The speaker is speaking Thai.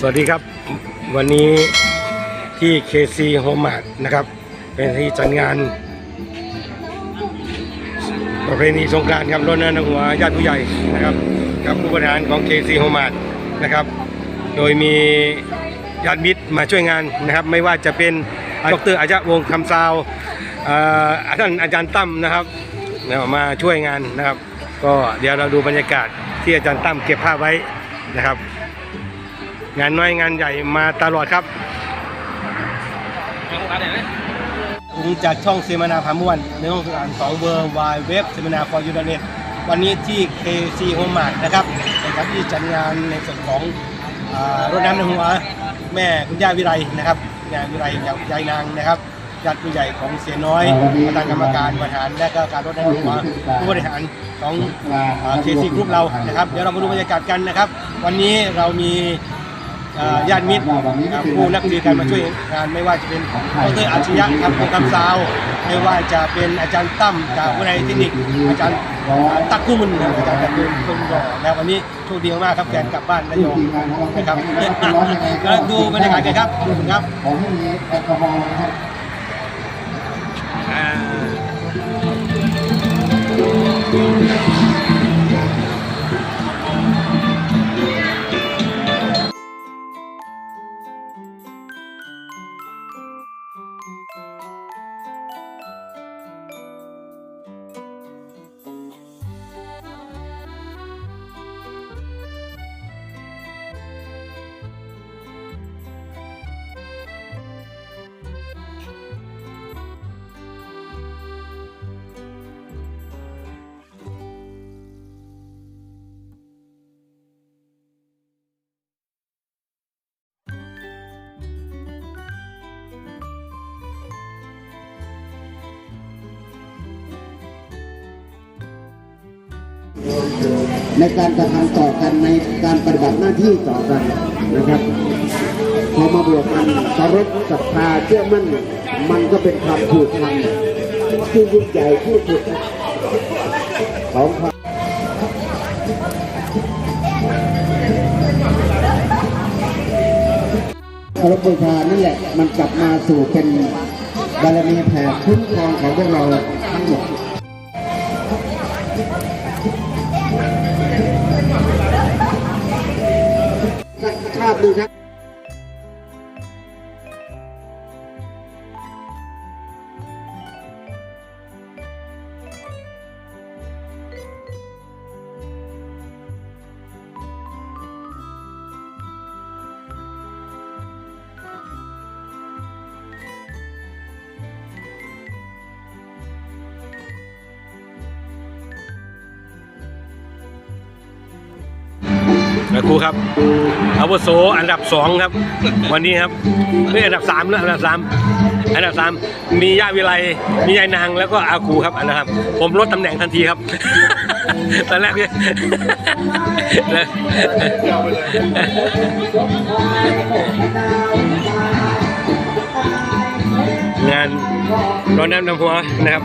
สวัสดีครับ วันนี้ที่ KC Home Mart นะครับ เป็นที่จัดงาน ประเพณีสงกรานต์ครับรถน้ำหัวญาติผู้ใหญ่นะครับ กับผู้บริหารของ KC Home Mart นะครับ โดยมีญาติมิตรมาช่วยงานนะครับ ไม่ว่าจะเป็นดรอาจารย์วงคำซาวอ่อท่านอาจารย์ตั้มนะครับมาช่วยงานนะครับ ก็เดี๋ยวเราดูบรรยากาศที่อาจารย์ตั้มเก็บภาพไว้นะครับ งานน้อยงานใหญ่มาตลอดครับผมจากช่องเซมินาพาม่วน ในห้องสื่อสารของเวอร์วเว็บเซมินาฟอร์ยูเน็ตวันนี้ที่ KC Home Mart นะครับนะครับที่จัดงานในส่วนของอรถน้ำในหัวแม่คุณย่าวิไลนะครับยายวิไลยายนางนะครับญาติผู้ใหญ่ของเสียน้อยประธานกรรมการบริหารและก็การรถน้ำในหัวผู้บริหารของเคซีกรุ๊ปเรานะครับ เดี๋ยวเรามาดูบรรยากาศกันนะครับ วันนี้เรามี ญาติมิตรผู้นักวิชาการมาช่วยงานไม่ว่าจะเป็นดรอาชญะครับของคำซาวไม่ว่าจะเป็นอาจารย์ตั้มจากวิทยาลัยเทคนิคอาจารย์ตักกุ้มนอาจารย์ตักกุ้มคนหล่อแล้ววันนี้โชคดีมากครับแฟนกลับบ้านระยองนะครับแล้วดูบรรยากาศกันครับขอบคุณครับขอให้มีแอลกอฮอล์นะครับ ในการกระทำต่อกันในการปฏิบัติหน้าที่ต่อกันนะครับพอมาบวกกันเคารพศรัทธาเชื่อมั่นมันก็เป็นความผูกพันที่ยิ่งใหญ่ที่สุดของความเคารพบูชานั่นแหละมันกลับมาสู่เป็นบารมีแผ่คุ้มครองของพวกเราทั้งหมด ภา พดูครับแล้วครูครับอาวุโสอันดับสองครับ วันนี้ครับนี่อันดับสามแล้วอันดับสามอันดับสามมีย่าวิไลมียายนางแล้วก็อาครูครับอันนะครับ ผมลดตำแหน่งทันทีครับ ตอนแรกเนี่ยงานร้อนน้ำดำหัวนะครับ